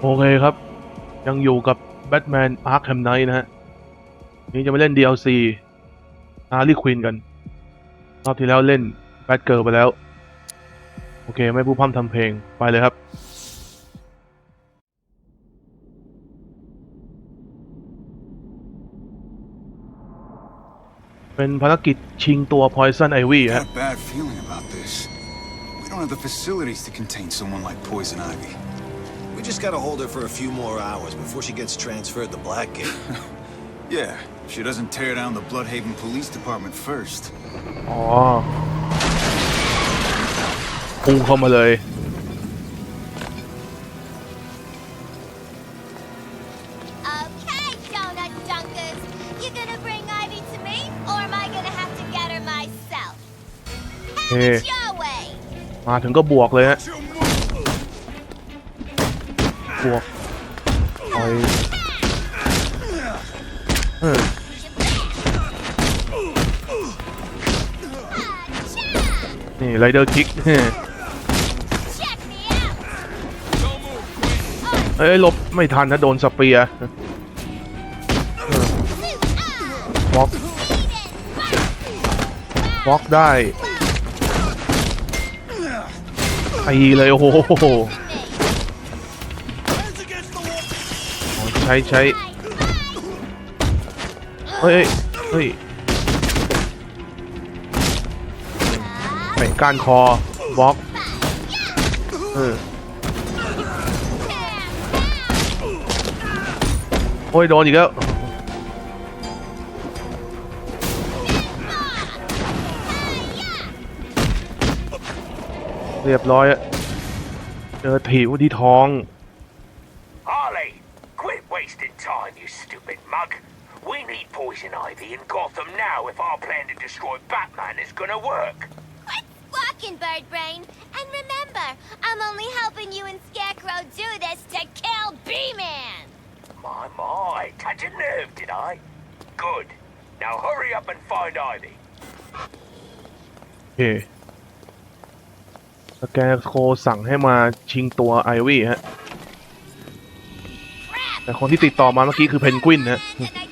โอเคครับ ยังอยู่กับแบทแมนอาร์คแฮมไนท์นะฮะ นี่จะมาเล่น DLC ฮาร์ลีควินกัน รอบที่แล้วเล่นแบทเกิร์ไปแล้ว โอเค ไม่พูดพร่ำทำเพลงไปเลยครับเป็นภารกิจชิงตัว Poison Ivy ฮะ We don't have the facilities to contain someone like Poison Ivy. We just gotta hold her for a few more hours before she gets transferred to Blackgate. Yeah, if she doesn't tear down the Bloodhaven Police Department first. อ๋อพุ่งเข้ามาเลย Okay, donut dunkers. You gonna bring Ivy to me, or am I gonna have to get her myself? Have Hey. it your way. มาถึงก็บวกเลยฮะ บวกต่อยเออนี่ไรเดอร์คิกเอ้ยลบไม่ทันนะโดนสเปียร์บล็อกบล็อกได้ตีเลยโอ้โห ช้ใช้เฮ้ยเฮ้ยเตะก้านคอบล็อกเออโอ้ยโดนอีกแล้วเรียบร้อยอะเจอถีบที่ท้อง Poison Ivy in Gotham now if our plan to destroy Batman is gonna work. Quit squawking, Bird Brain. And remember, I'm only helping you and Scarecrow do this to kill B-Man. My, my, touch a nerve, did I? Good. Now hurry up and find Ivy. โอเคสแกนโคสั่งให้มาชิงตัวไอวี่ฮะ Crap. แต่คนที่ติดต่อมาเมื่อกี้คือเพนกวินฮะ And a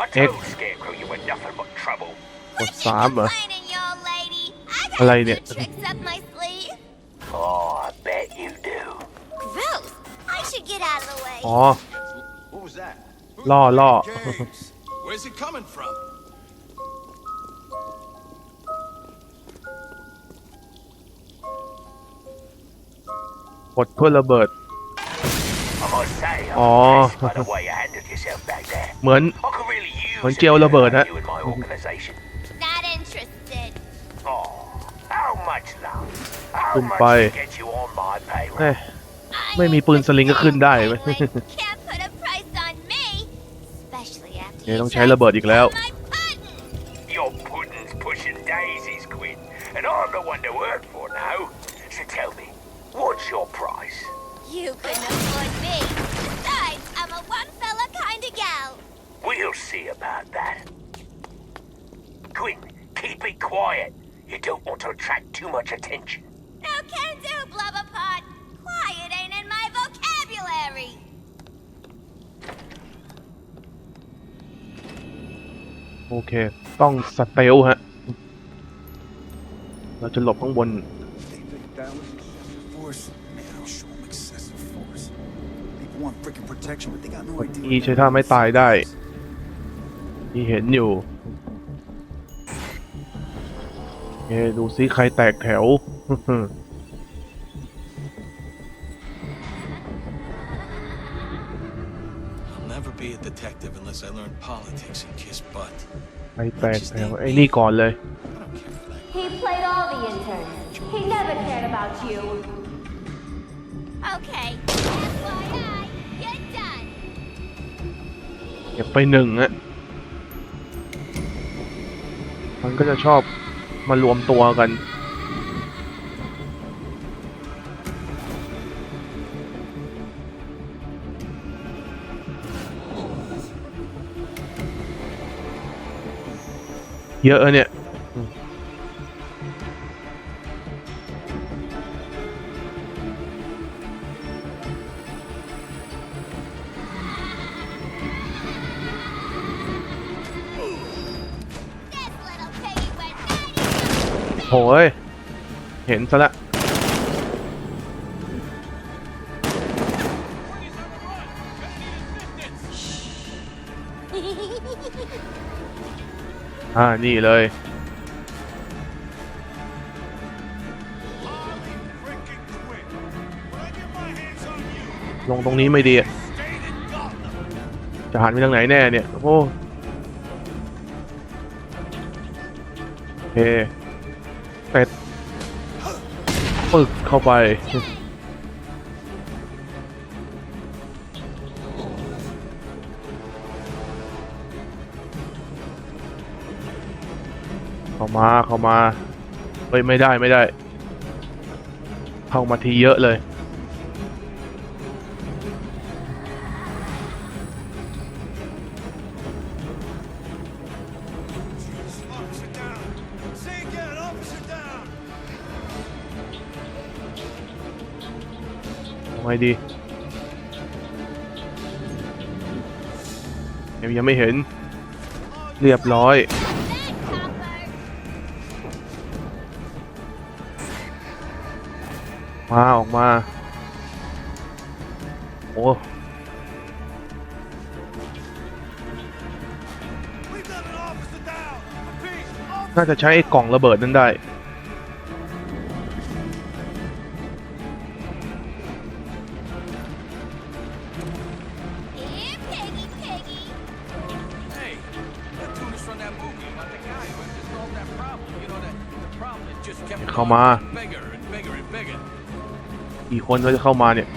nothing but trouble. กดสามเหรอ Complaining, you old lady. I got อะไร a เนี่ย few tricks up my sleeve. Oh, I bet you do. Gross. I should get out of the way. อ๋อ What was that? ล่อล่อ Where's it coming from? กดเพื่อระเบิด I must say, I'm Oh. impressed by the way you handled yourself back there. เหมือน เหมือน a เจล bit ระเบิด of ฮะ you in my organization. Not interested. Oh, how much love? How ขึ้น much ไป to get you on my เอ้ย payroll? ไม่มีปืนสลิงก็ขึ้นได้ไหม Can't put a price on me. Especially after เนี่ย you ต้องใช้ tried ระเบิดอีกแล้ว to เค ต้องสเตลฮะ เราจะหลบข้างบน อีใช้ท่าไม่ตายได้ที่เห็นอยู่เคดูซิใครแตกแถว I'll never be a detective unless I learn politics and kiss butt. ใครแตกแถวไอ้นี่ก่อนเลย I don't care for that. He played all the interns. He never cared about you. Okay. FYI, you're done. เก็บไปหนึ่งอะมันก็จะชอบมารวมตัวกัน เยอะเนี่ยโอ้ย เห็นซะละ อ่านี่เลย ลงตรงนี้ไม่ดีจะหันไปทางไหนแน่เนี่ย โอ้โอเคเป็ดปึกเข้าไป เข้ามาเข้ามาเฮ้ยไม่ได้ไม่ได้ เข้ามาทีเยอะเลย Officer down. Say again, officer down. ทำไงดียังไม่เห็น เรียบร้อย มาออกมา โอ้ We've got an officer down. Repeat, officer น่าจะใช้ไอ้กล่องระเบิดนั้นได้ Here, piggy, piggy. Hey, that กี่คนเขาจะเข้ามาเนี่ย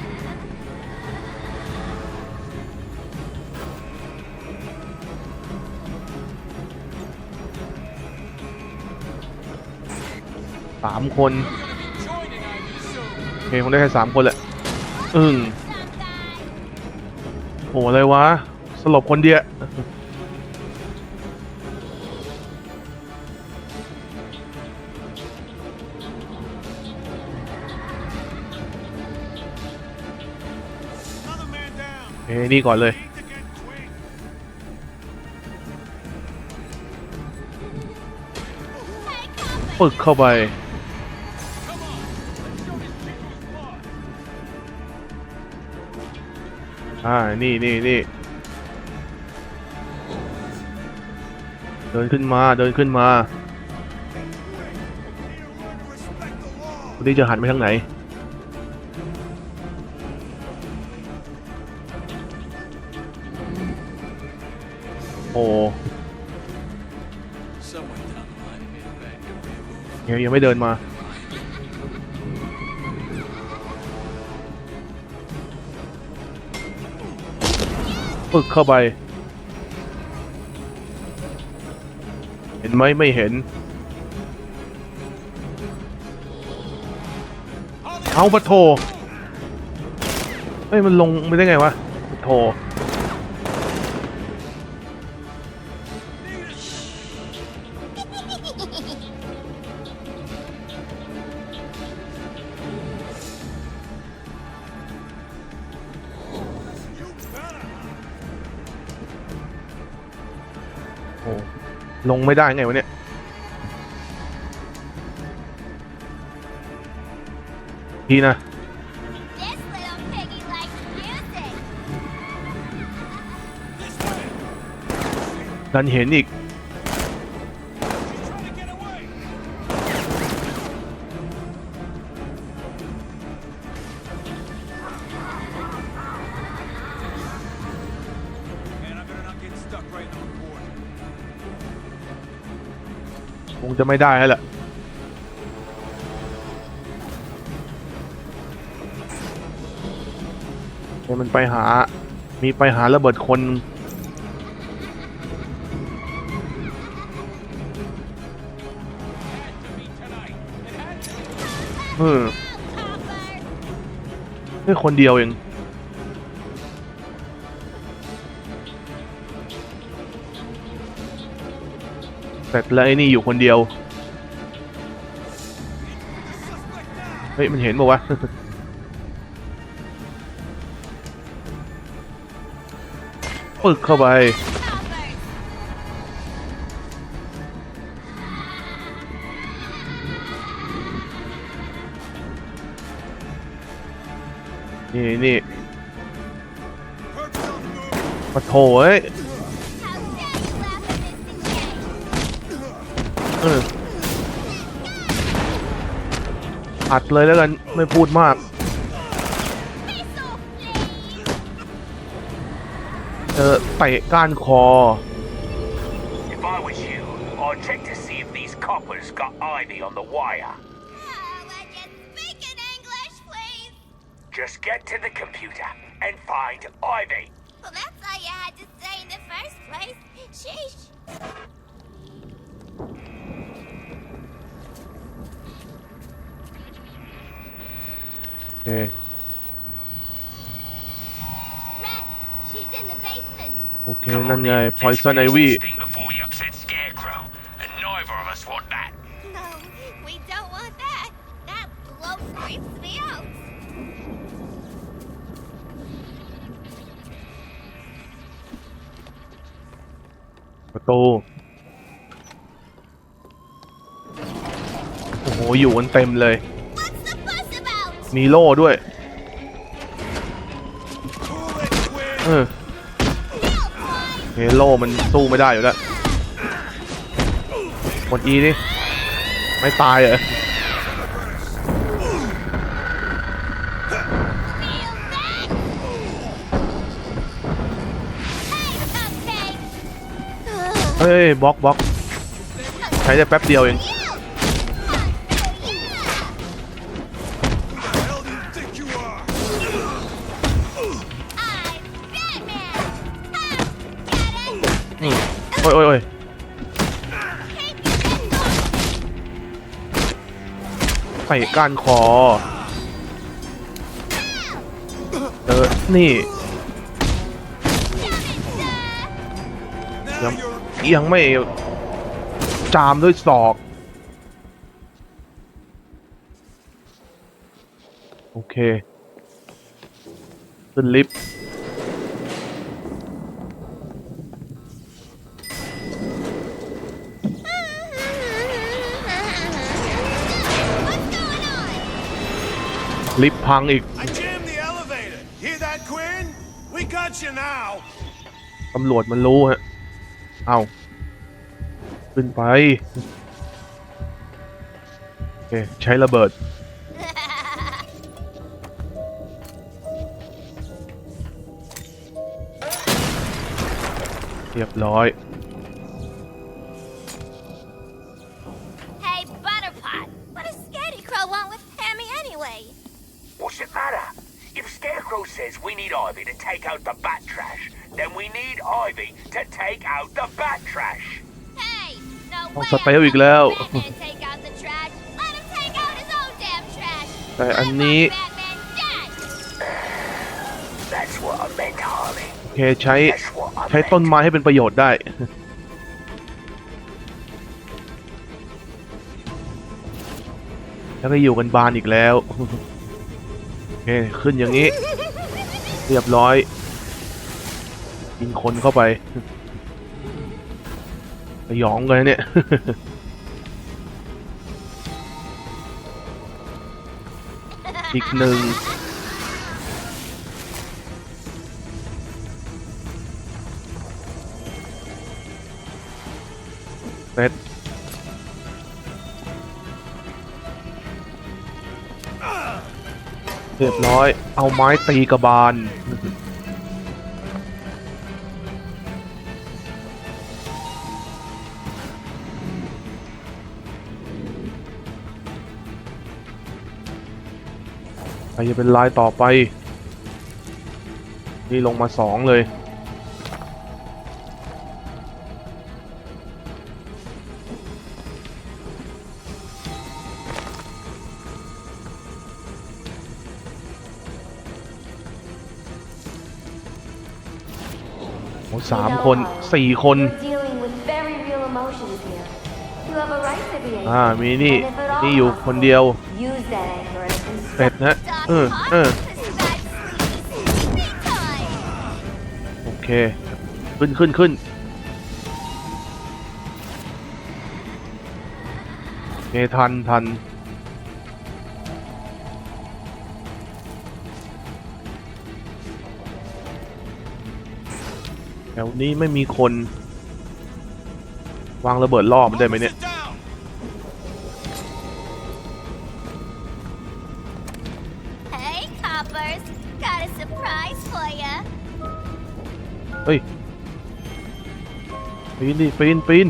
สามคนโอเคคงได้แค่สามคนแหละอึ้งโหอะไรวะ สลบคนเดียว นี่ก่อนเลยปึกเข้าไป อ่า นี่นี่นี่เดินขึ้นมา เดินขึ้นมาวันนี่จะหันไปทางไหน ยังยังไม่เดินมาปึกเข้าไป เห็นไหมไม่เห็น เอาปะโทเฮ้ยมันลงไม่ได้ไงวะปะโท ลงไม่ได้ไงวะเนี่ย ทีนะ This little piggy likes music. ดันเห็นอีก ไม่ได้แล้วแหละให้มันไปหา มีไปหาระเบิดคนเออแค่คนเดียวเอง แต่แล้วไอ้นี่อยู่คนเดียว เฮ้ย มันเห็นบอกว่าปึกเข้าไป นี่นี่มาโถย เอออัดเลยแล้วกัน ไม่พูดมาก Face off, please. เออเตะก้านคอ If I was you, I'd check to see if these coppers got Ivy on the wire. Oh, would you speak in English, please? Just get to the computer and find Ivy. Well, that's all you had to say in the first place. Sheesh. that. That blow creeps me out. ประตู โอ้โห อยู่กันเต็มเลย มีโล่ด้วย เออเฮโล่มันสู้ไม่ได้อยู่แล้วกดอีนี่ไม่ตายเหรอเฮ้ยบล็อกบล็อกใช้ได้แป๊บเดียวเอง โอ้ยโอ้ยโอ้ยใส่ก้านคอ เออ นี่ Now Yum. you're ยังไม่จามด้วยศอก โอเค ขึ้นลิฟต์ ลิฟต์พังอีก I jammed the elevator. Hear that, Quinn? We got you now. ตำรวจมันรู้ฮะ เอา ขึ้นไป โอเค ใช้ระเบิด เรียบร้อย take out the bat trash. Hey, no ต้อง way. สเตลอีกแล้ว Batman take out the trash. Let him take out his own damn trash. แต่อัน I นี้ want Batman dead. That's what I meant, Harley. โอเคใช้ That's what I ใช้ meant. ต้นไม้ให้เป็นประโยชน์ได้ แล้วก็อยู่กันบานอีกแล้ว โอเค ขึ้นอย่างนี้ เรียบร้อยยิงคนเข้าไป สยองเลยเนี่ย อีกหนึ่งเสร็จเรียบร้อย เอาไม้ตีกระบาล รจะเป็นลายต่อไป นี่ลงมาสองเลย โอ้สามคนสี่คน You're dealing with very real emotions here. You have a right to be angry. อ่า มีนี่ And if at all นี่อยู่คนเดียว เสร็จนะเออเออโอเค ขึ้นขึ้นขึ้นโอเคทันทันแถวนี้ไม่มีคน วางระเบิดล่อมันได้ไหมเนี่ย Sit down. Hey, coppers. Got a surprise for ya. เฮ้ยปีนดิปีนปีน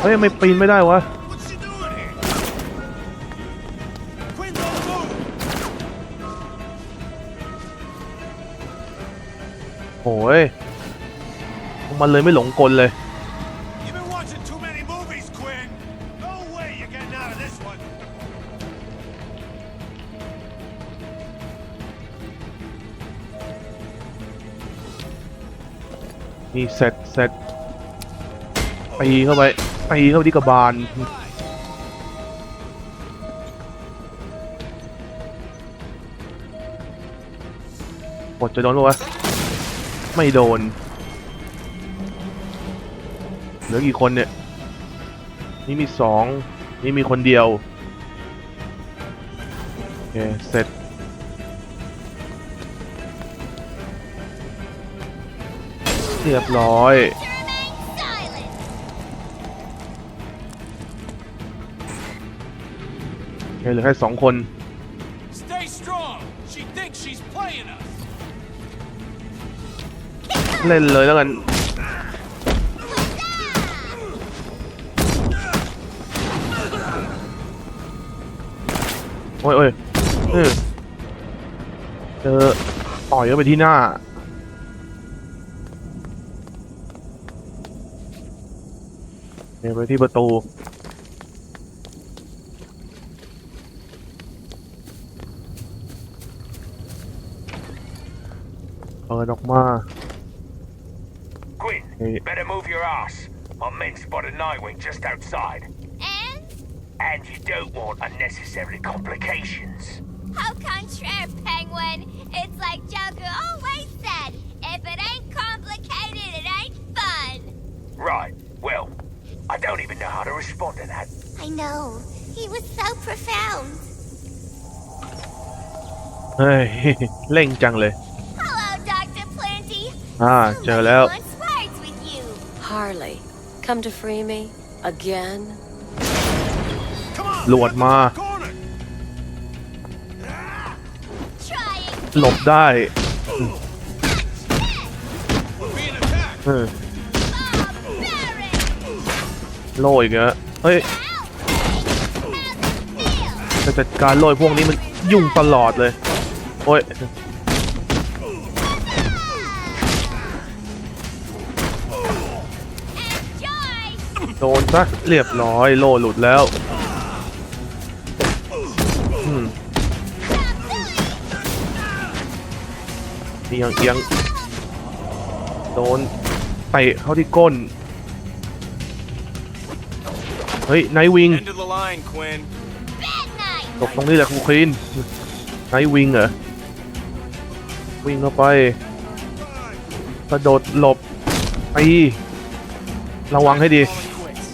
เฮ้ยทำไม่ปีนไม่ได้วะ What's she doing here? Quinn, don't move! โอ้ยพวกมันเลยไม่หลงกลเลย เสร็จเสร็จตีเข้าไปตีเข้าที่กระบาลกดจะโดนปะวะไม่โดน เหลือกี่คนเนี่ย นี่มีสอง นี่มีคนเดียว โอเค เสร็จ เรียบร้อย To remain silent. โอเคเหลือแค่สองคน Stay strong. She thinks she's playing us. เล่นเลยแล้วกันโอ้ยโอ้ยเออเจอต่อยเข้าไปที่หน้า เดินไปที่ประตู เปิดออกมา Quinn, Hey. better move your ass. Our men spotted Nightwing just outside. And And you don't want unnecessary complications. how contraire, Penguin. It's like Joker always how to respond to that. I know. He was so profound. เฮ้ย เร่งจังเลย Hello, Dr. Planty. อ่า เจอแล้ว Wants words with you. Harley, come to free me? Again? Come on! หลวดมา Corner! Trying หลบได้ We're being attacked! เออ barbaric. โล่อีกแล้วเฮ้ยจะจัดการโล่พวกนี้มันยุ่งตลอดเลย โอ้ยโดนซะเรียบร้อยโลหลุดแล้วเอียงเอียงโดนเตะเข้าที่ก้น เฮ้ยไนวิง End of the line, Quinn. Bad night. ตกตรงนี้แหละครูคลีนไนวิงเหรอ วิ่งเข้าไปกระโดดหลบไประวังให้ดี Calling quits.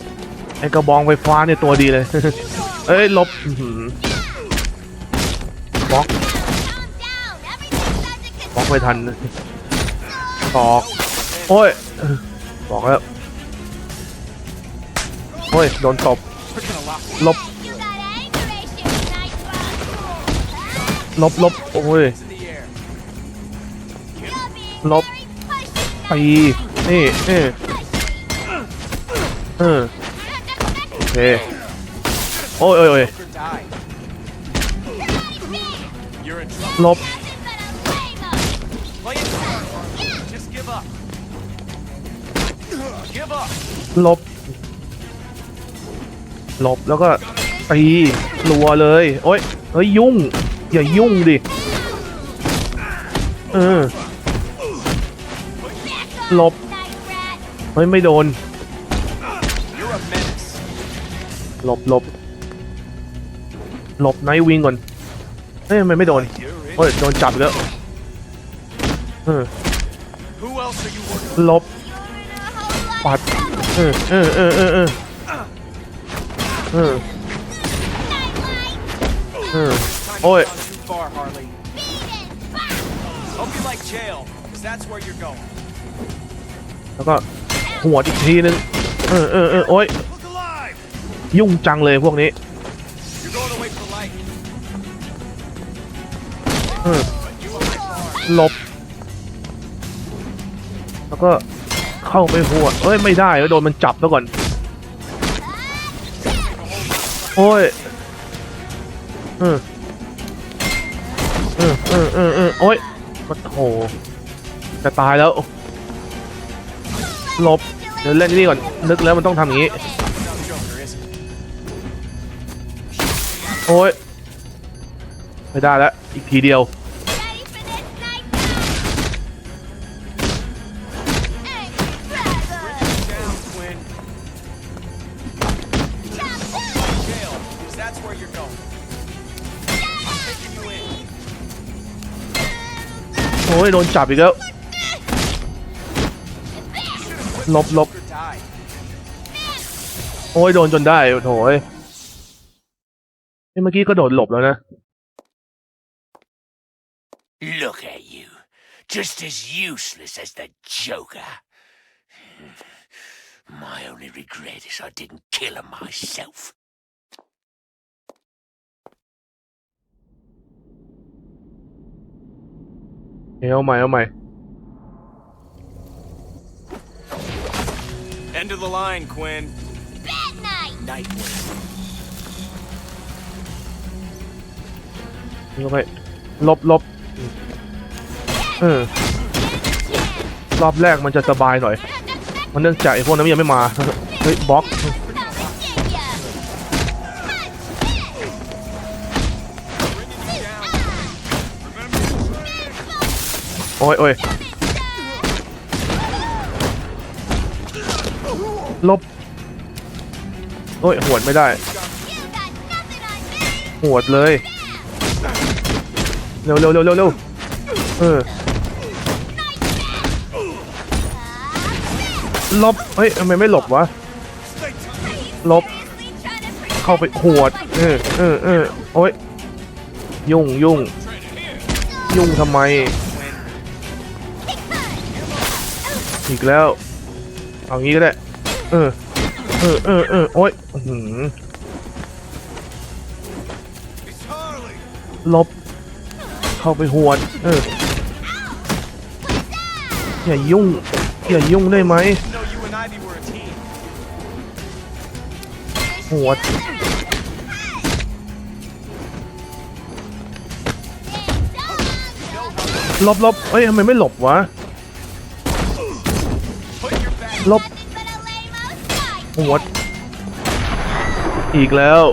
ไอ้กระบองไฟฟ้าเนี่ยตัวดีเลย เอ้ยหลบอื้อหือบล็อก Calm down. Everything's under บล็อก control. ไม่ทันตอก โอ้ย บอกแล้ว เฮ้ย โดนตบลบลบลบโอ้ยลบไปนี่นี่เออโอเคโอ้ยโอ้ยโอ้ยลบลบ หลบแล้วก็ตีรัวเลยโอ้ยเฮ้ยยุ่ง อย่ายุ่งดิเออหลบเฮ้ยไม่โดนหลบหลบหลบไนท์วิงก่อนเฮ้ยทำไมไม่โดนเฮ้ยโดนจับแล้วเออหลบปัดเออเออเออเออ ออเออเออ Time Oi. you've gone too far, Harley. Hope you like jail, because that's where you're going. แล้วก็หัวดอีกทีนึงเออเออเออโอ๊ย Look alive! ยุ่งจังเลยพวกนี้ You're going away for life. เออหลบ แล้วก็เข้าไปหัวดเอ้ย ไม่ได้โดนมันจับแล้วก่อน โอ้ยเออเออเออเออเออโอ้ยโอ้โหจะตายแล้วลบเดี๋ยวเล่นนี่ก่อนนึกแล้วมันต้องทำอย่างนี้ โอ้ยไม่ได้แล้วอีกทีเดียว โอ้ยโดนจับอีกแล้วลบลบโอ้ยโดนจนได้โถยเฮ้ยเมื่อกี้ก็โดดหลบแล้วนะ Look at you. Just as useless as the Joker. My only regret is I didn't kill him myself. เอาใหม่เอาใหม่ End of the line, Quinn. Bad night! Nightwing. เข้าไปหลบหลบเออรอบแรกมันจะสบายหน่อย มันเนื่องจากไอ้พวกนั้นมันยังไม่มา เฮ้ยบล็อก โอ้ยโอ้ยลบ โอ้ยหวดไม่ได้หวดเลย เร็วเร็วเร็วเร็วเร็วเออลบ เฮ้ยทำไมไม่หลบวะ ลบ เข้าไปหวด เออเออเออโอ้ยยุ่งยุ่งยุ่งทำไม อีกแล้ว เอางี้ก็ได้ เออ เออเออเออโอ้ยหือ It's Harley! ลบ เข้าไปหวดเออ อย่ายุ่ง อย่ายุ่งได้ไหมหวดลบลบเอ้ยทำไมไม่หลบวะ ลบ Nothing but a lame-o fight! หวด อีกแล้ว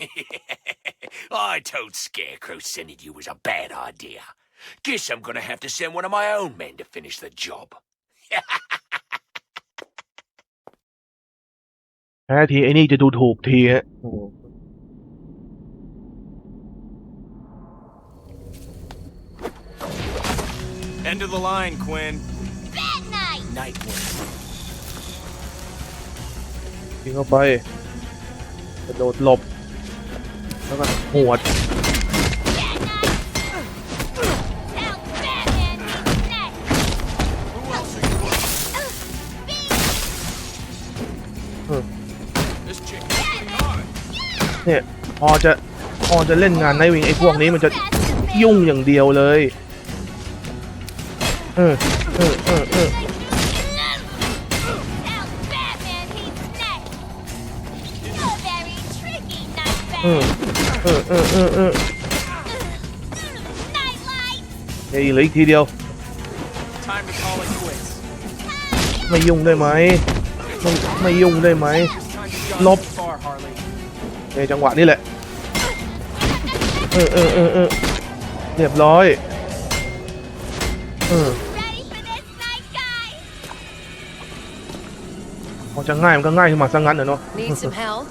I told Scarecrow sending you was a bad idea. Guess I'm gonna have to send one of my own men to finish the job. แพ้ทีไอ้นี่จะดูถูกทีฮะ End of the line, Quinn. Bad night! Nightwing. ยิงเข้าไปกระโดดหลบ แล้วก็หวด Bad night! Now Batman is next! Who else are you with? This chick is pretty hard. เนี่ย พอจะ พอจะเล่นงานไนวิงไอ้พวกนี้มันจะยุ่งอย่างเดียวเลยเออเออเออเออเออเออเออเออเออเดี๋ยเหลืออีกทีเดียว ไม่ยุ่งได้ไหมไม่ไม่ยุ่งได้ไหม Time to go Lop. too far, Harley. ในจังหวะนี้แหละ เออเออเออเออเรียบร้อย เออ จะง่ายมันก็ง่ายขึ้นมาซะงั้นเหรอเนาะ Need some help?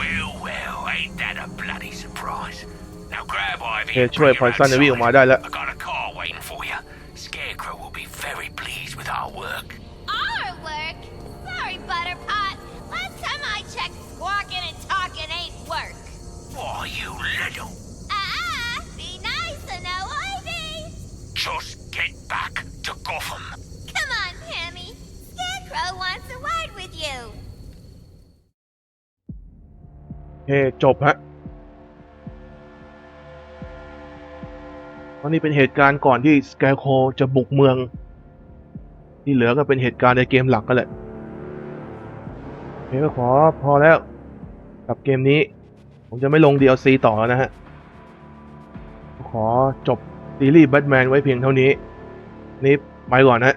Well, well, ain't that a bloody surprise? Now grab Ivy โอเค and ช่วย bring พอย her ซันในวิ่งออกมา outside. ได้แล้ว I got a car waiting for you. Scarecrow will be very pleased with our work. Our work? Sorry, Butterpot. Last time I checked, squawking and talking ain't work. Why, you little. จบฮะตอนนี้เป็นเหตุการณ์ก่อนที่สแกโคจะบุกเมือง ที่เหลือก็เป็นเหตุการณ์ในเกมหลักก็แหละเก็ขอพอแล้วกับเกมนี้ ผมจะไม่ลง DLC ต่อแล้วนะฮะ ขอจบซีรีส์แบทแมนไว้เพียงเท่านี้ นี่ไปก่อนนะ